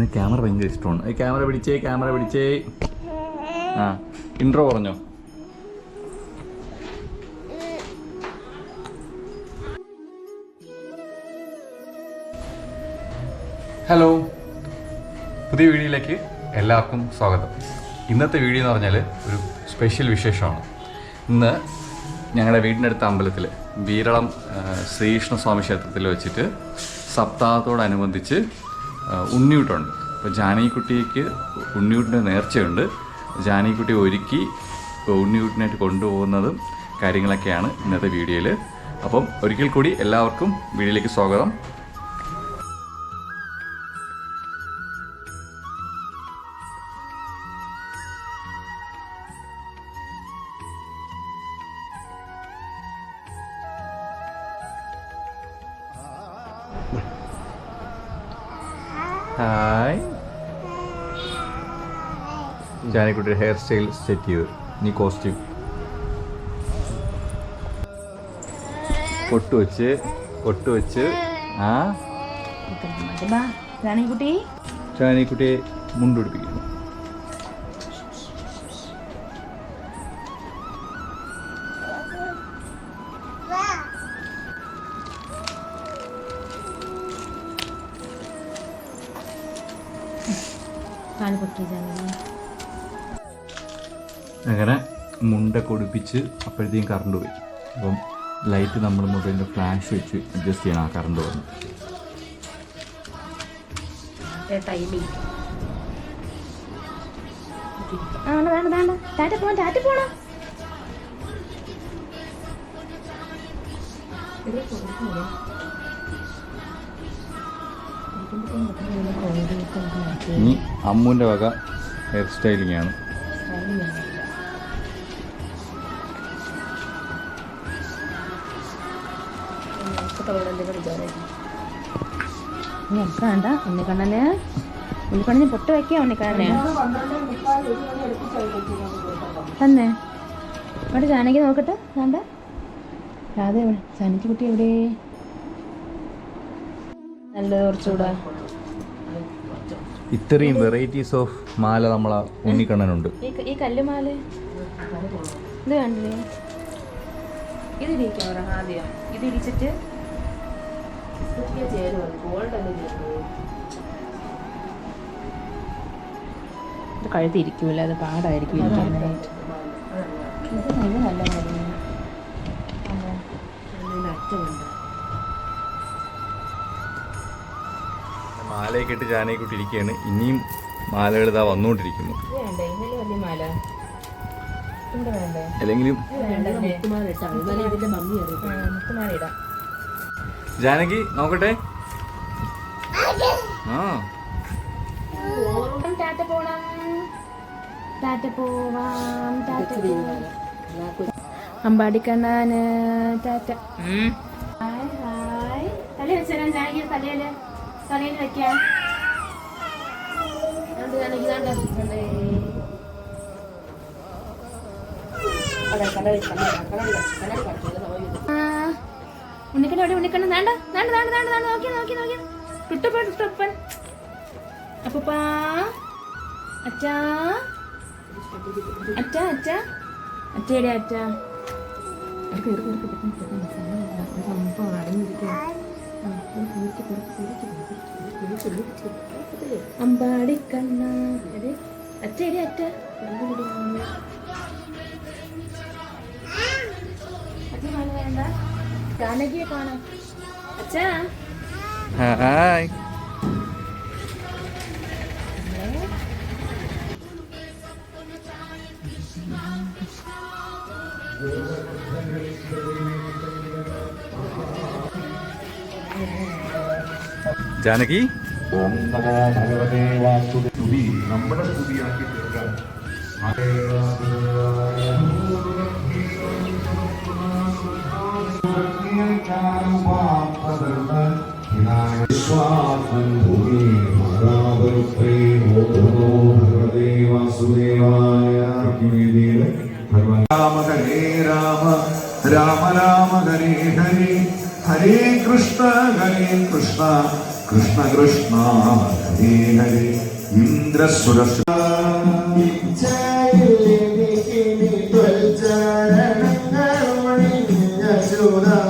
അതിന് ക്യാമറ ഭയങ്കര ഇഷ്ടമാണ്. ഈ ക്യാമറ പിടിച്ചേ ക്യാമറ പിടിച്ചേ. ആ ഇൻട്രോ പറഞ്ഞോ. ഹലോ പുതിയ വീഡിയോയിലേക്ക് എല്ലാവർക്കും സ്വാഗതം. ഇന്നത്തെ വീഡിയോ എന്ന് പറഞ്ഞാൽ ഒരു സ്പെഷ്യൽ വിശേഷമാണ്. ഇന്ന് ഞങ്ങളുടെ വീടിനടുത്ത അമ്പലത്തിൽ വീരളം ശ്രീകൃഷ്ണസ്വാമി ക്ഷേത്രത്തിൽ വെച്ചിട്ട് സപ്താഹത്തോടനുബന്ധിച്ച് ഉണ്ണിയൂട്ടുണ്ട്. അപ്പോൾ ജാനകിക്കുട്ടിക്ക് ഉണ്ണിയൂട്ടിന്റെ നേർച്ചയുണ്ട്. ജാനകിക്കുട്ടി ഒരുക്കി ഉണ്ണിയൂട്ടിനായിട്ട് കൊണ്ടുപോകുന്നതും കാര്യങ്ങളൊക്കെയാണ് ഇന്നത്തെ വീഡിയോയിൽ അപ്പം ഒരിക്കൽ കൂടി എല്ലാവർക്കും വീഡിയോയിലേക്ക് സ്വാഗതം. ഹായ് ജാനക്കുട്ടിയുടെ ഹെയർ സ്റ്റൈൽ സെറ്റ് ചെയ്ത്. നീ കോസ്റ്റ്യൂം പൊട്ട് വെച്ച് പൊട്ട് വെച്ച് ആ? രാണിക്കുട്ടി ജാനക്കുട്ടിയെ മുണ്ടുപിടിപ്പിക്കുന്നു. കാൽ പൊട്ടിച്ചാൽ അങ്ങനെ മുണ്ടൊക്കെ ഒടിപ്പിച്ച് അപ്പോഴത്തേക്കും കറണ്ട് പോയി. അപ്പം ലൈറ്റ് നമ്മൾ മൊബൈലിന്റെ ഫ്ലാഷ് വെച്ച് അഡ്ജസ്റ്റ് ചെയ്യണം ആ കറണ്ട് വന്നു. ടൈമിങ് ഇനി അമ്മുവിന്റെ വക ഹെയർ സ്റ്റൈലിംഗ് ആണ്. വേണ്ട. ഉണ്ണിക്കണ്ണന്. ഉണ്ണിക്കണ്ണന് പൊട്ട് വെക്കാം ഉണ്ണിക്കണ്ണനെ. തന്നെ. അവിടെ ജാനകി നോക്കട്ടെ. വേണ്ട. രാധ എവിടെ ജാനകി കുട്ടി എവിടെ? നല്ലത് കുറച്ചുകൂടെ ഇത്രയും വെറൈറ്റീസ് ഓഫ് മാല നമ്മളെ ഉണ്ണിക്കണ്ണനുണ്ട്. ഈ കല്ലുമാല? ഇത് കണ്ടില്ലേ? ഇത് ഇരിക്കാം ആദ്യം. ഇത് ഇടിച്ചിട്ട് ഇത് കഴുത്തിരിക്കൂല അത് പാടായിരിക്കും ഇരിക്കാനായിട്ട് ഇത് നല്ല നല്ല അറ്റമുണ്ട്. മാലയൊക്കെ ഇട്ട് ജാനകിക്കുട്ടി ഇരിക്കുകയാണ് ഇനിയും മാലകൾ ഇതാ വന്നുകൊണ്ടിരിക്കുന്നു. അല്ലെങ്കിലും ജാനകി നോക്കട്ടെ. ആ. ടാറ്റ പോണം. ടാറ്റ പോവാം ടാറ്റ പോവാം അമ്പാടിക്കണ്ണാന് ടാറ്റ. Hi hi. തലേ വെച്ചാൽ ജാനകി തലയിൽ. തലയിൽ വെക്കാം ഉണ്ണിക്കണ്ണ എവിടെ ഉണ്ണിക്കണ്ണ വേണ്ട വേണ്ട വേണ്ട വേണ്ട വേണ്ട നോക്കി നോക്കി നോക്കി ടുട്ടപ്പൻ ടുട്ടപ്പൻ അപ്പപ്പാ അച്ഛാ അച്ഛ അച്ഛ അച്ഛയുടെ അച്ഛ എടുക്ക് എടുക്ക് എടുക്ക് പെട്ടെന്ന് പെട്ടെന്ന് സമയമില്ല. കണ്ണ. അമ്പാടിക്കണ്ണ എടേ അച്ഛ വേണ്ട. ജാനകിയെ കാണാം. അച്ഛാ. ഹായ്. ജാനകി? ഓം നമോ ഭഗവതേ വാസുദേവി നമ്മുടെ സ്തുതിയാക്കി തീർക്കാൻ രാമ ഹരേ രാമ രാമ രാമ ഹരേ ഹരേ ഹരേ കൃഷ്ണ ഹരേ കൃഷ്ണ. കൃഷ്ണ കൃഷ്ണ ഹരേ ഇന്ദ്രസുരക്ഷ ഗോവിന്ദ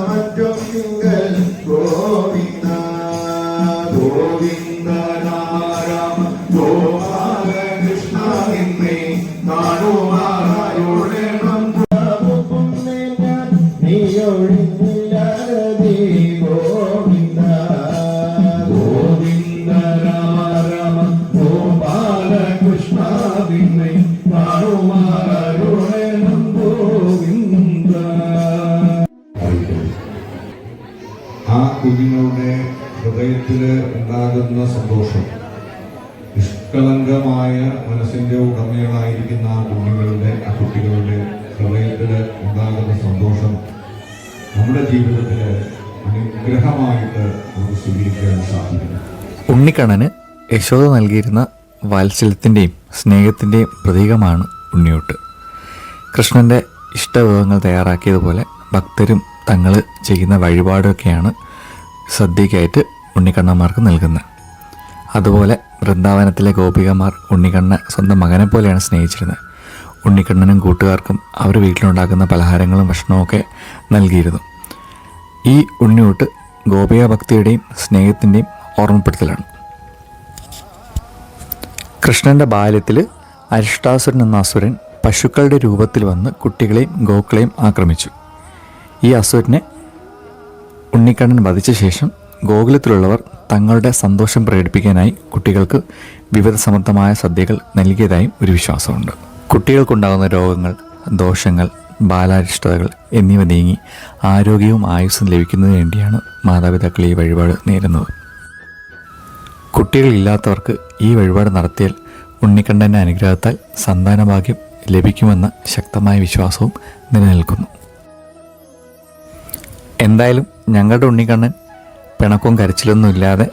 നിഷ്കളങ്കമായ മനസ്സിന്റെ ഉടമകളായിരിക്കുന്ന കുഞ്ഞുങ്ങളുടെ ആ കുട്ടികളുടെ ഹൃദയത്തിൽ ഉണ്ടാകുന്ന സന്തോഷം നമ്മുടെ ജീവിതത്തിൽ അനുഗ്രഹമായിട്ട് നമുക്ക് സ്വീകരിക്കാൻ സാധിക്കും ഉണ്ണിക്കണ്ണന് യശോദ നൽകിയിരുന്ന വാത്സല്യത്തിന്റെയും സ്നേഹത്തിന്റെയും പ്രതീകമാണ് ഉണ്ണിയൂട്ട്. കൃഷ്ണന്റെ ഇഷ്ടവിഭവങ്ങൾ തയ്യാറാക്കിയതുപോലെ ഭക്തരും തങ്ങൾ ചെയ്യുന്ന വഴിപാടൊക്കെയാണ് സദ്യക്കായിട്ട് ഉണ്ണിക്കണ്ണന്മാർക്ക് നൽകുന്നത്. അതുപോലെ വൃന്ദാവനത്തിലെ ഗോപികമാർ ഉണ്ണിക്കണ്ണനെ സ്വന്തം മകനെ പോലെയാണ് സ്നേഹിച്ചിരുന്നത്. ഉണ്ണിക്കണ്ണനും കൂട്ടുകാർക്കും അവർ വീട്ടിലുണ്ടാക്കുന്ന പലഹാരങ്ങളും ഭക്ഷണവും നൽകിയിരുന്നു. ഈ ഉണ്ണിയൂട്ട് ഗോപിക ഭക്തിയുടെയും സ്നേഹത്തിന്റെയും ഓർമ്മപ്പെടുത്തലാണ്. കൃഷ്ണന്റെ ബാല്യത്തിൽ അരിഷ്ടാസുരൻ എന്ന അസുരൻ പശുക്കളുടെ രൂപത്തിൽ വന്ന് കുട്ടികളെയും ഗോക്കളെയും ആക്രമിച്ചു. ഈ അസുരനെ ഉണ്ണിക്കണ്ണൻ വധിച്ച ശേഷം ഗോകുലത്തിലുള്ളവർ തങ്ങളുടെ സന്തോഷം പ്രകടിപ്പിക്കാനായി കുട്ടികൾക്ക് വിവിധ സമർത്ഥമായ സദ്യകൾ നൽകിയതായും ഒരു വിശ്വാസമുണ്ട്. കുട്ടികൾക്കുണ്ടാകുന്ന രോഗങ്ങൾ ദോഷങ്ങൾ ബാലാരിഷ്ടതകൾ എന്നിവ നീങ്ങി ആരോഗ്യവും ആയുസ്സും ലഭിക്കുന്നതിന് വേണ്ടിയാണ് മാതാപിതാക്കൾ ഈ വഴിപാട് നേരുന്നത്. കുട്ടികളില്ലാത്തവർക്ക് ഈ വഴിപാട് നടത്തിയാൽ ഉണ്ണിക്കണ്ണന്റെ അനുഗ്രഹത്താൽ സന്താനഭാഗ്യം ലഭിക്കുമെന്ന ശക്തമായ വിശ്വാസവും നിലനിൽക്കുന്നു. എന്തായാലും ഞങ്ങളുടെ ഉണ്ണിക്കണ്ണൻ പിണക്കവും കരച്ചിലൊന്നും ഇല്ലാതെ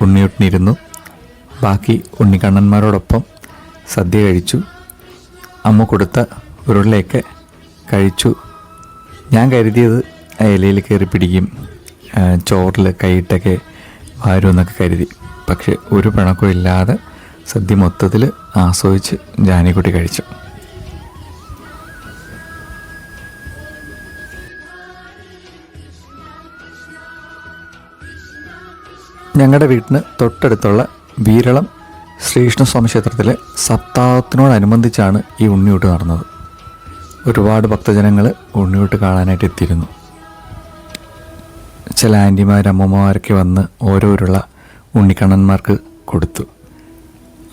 ഉണ്ണിയൊട്ടിനിരുന്നു. ബാക്കി ഉണ്ണിക്കണ്ണന്മാരോടൊപ്പം സദ്യ കഴിച്ചു. അമ്മ കൊടുത്ത ഉരുളയൊക്കെ കഴിച്ചു. ഞാൻ കരുതിയത് ഇലയിൽ കയറി പിടിക്കും. ചോറിൽ കൈയിട്ടൊക്കെ വാരുമെന്നൊക്കെ കരുതി. പക്ഷെ ഒരു പിണക്കവും ഇല്ലാതെ സദ്യ മൊത്തത്തിൽ ആസ്വദിച്ച് ജാനിക്കുട്ടി കഴിച്ചു. ഞങ്ങളുടെ വീട്ടിന് തൊട്ടടുത്തുള്ള വീരളം ശ്രീകൃഷ്ണസ്വാമി ക്ഷേത്രത്തിലെ സപ്താഹത്തിനോടനുബന്ധിച്ചാണ് ഈ ഉണ്ണിയൂട്ട് നടന്നത്. ഒരുപാട് ഭക്തജനങ്ങൾ ഉണ്ണിയൂട്ട് കാണാനായിട്ട് എത്തിയിരുന്നു. ചില ആന്റിമാർ അമ്മമാരൊക്കെ വന്ന് ഓരോരുള്ള ഉണ്ണിക്കണ്ണന്മാർക്ക് കൊടുത്തു.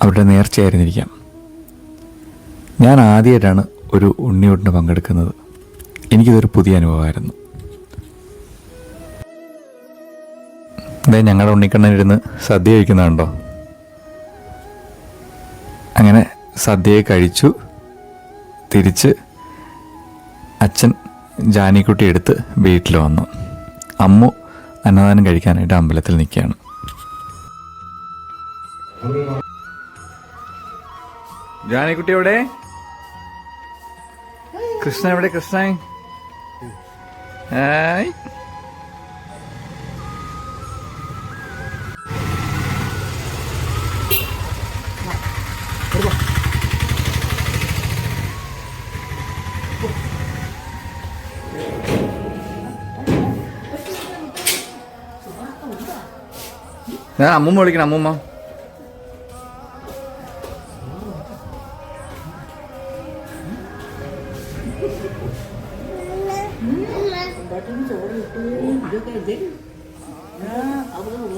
അവരുടെ നേർച്ചയായിരുന്നിരിക്കാം. ഞാൻ ആദ്യമായിട്ടാണ് ഒരു ഉണ്ണിയൂട്ടിന് പങ്കെടുക്കുന്നത്. എനിക്കിതൊരു പുതിയ അനുഭവമായിരുന്നു. ഇതേ ഉണ്ണിക്കണ്ണൻ ഇരുന്ന് സദ്യ കഴിക്കുന്നുണ്ടോ? അങ്ങനെ സദ്യയെ കഴിച്ചു. തിരിച്ച് അച്ഛൻ ജാനിക്കുട്ടി എടുത്ത് വീട്ടിൽ വന്നു. അമ്മു അന്നദാനം കഴിക്കാനായിട്ട് അമ്പലത്തിൽ നിൽക്കുകയാണ്. ജാനിക്കുട്ടി എവിടെ? കൃഷ്ണ എവിടെ? കൃഷ്ണ? ഞാൻ അമ്മൂമ്മ വിളിക്കണം അമ്മൂമ്മ.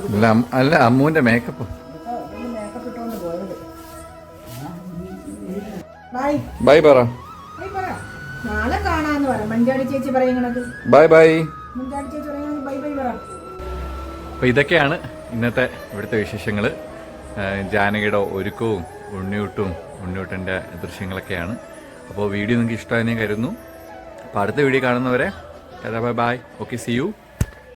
അല്ല അല്ല അമ്മുവിന്റെ മേക്കപ്പ് ബൈ. പറ. നാളെ കാണാന്ന് പറ. മഞ്ചാടി ചേച്ചി ബൈ ബൈ. മഞ്ചാടി ചേച്ചി പറയുന്നത് ബൈ ബൈ പറ. ഇതൊക്കെയാണ് ഇന്നത്തെ ഇവിടുത്തെ വിശേഷങ്ങൾ ജാനകിയുടെ ഒരുക്കവും ഉണ്ണിയൂട്ടും ഉണ്ണിയൂട്ടന്റെ ദൃശ്യങ്ങളൊക്കെയാണ്. അപ്പോൾ വീഡിയോ നിങ്ങൾക്ക് ഇഷ്ടമായി കരുതുന്നു. അപ്പോൾ അടുത്ത വീഡിയോ കാണുന്നവരെ ബൈ ഓക്കെ സി യു